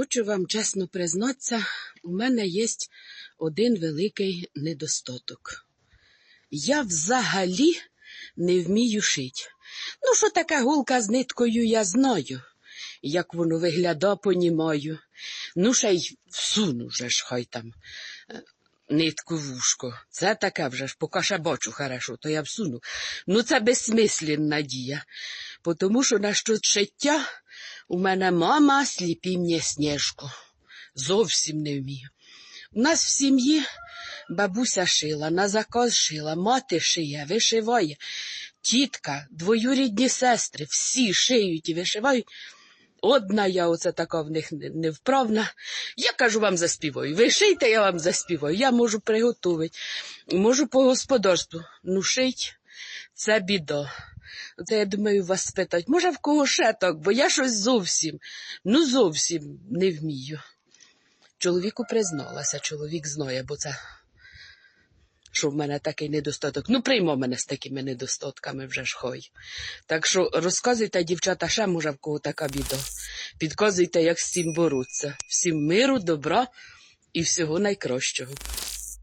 хочу вам чесно признатися, у мене є один великий недостаток. Я взагалі не вмію шити. Ну, що таке гулка з ниткою, я знаю. Як воно виглядає, понімаю. Ну, ще й всуну вже ж хай там нитку в ушко. Це таке вже ж, поки ще бачу хорошо, то я всуну. Ну, це безсмисленна дія. Тому що на що шиття у мене мама сліпі мені сніжку. Зовсім не вмію. У нас в сім'ї бабуся шила, на заказ шила, мати шиє, вишиває, тітка, двоюрідні сестри, всі шиють і вишивають. Одна я оце така в них невправна. Я кажу вам заспіваю. Ви шийте, я вам заспіваю. Я можу приготувати, можу по господарству. Ну, шить це біда. Це я думаю вас спитати, може в кого ще так, бо я щось зовсім, ну зовсім не вмію. Чоловіку призналася, чоловік знає, бо це що в мене такий недостаток. Ну, приймо мене з такими недостатками вже ж хой. Так що розказуйте, дівчата, ще може в кого така біда. Підказуйте, як з цим боруться. Всім миру, добра і всього найкращого.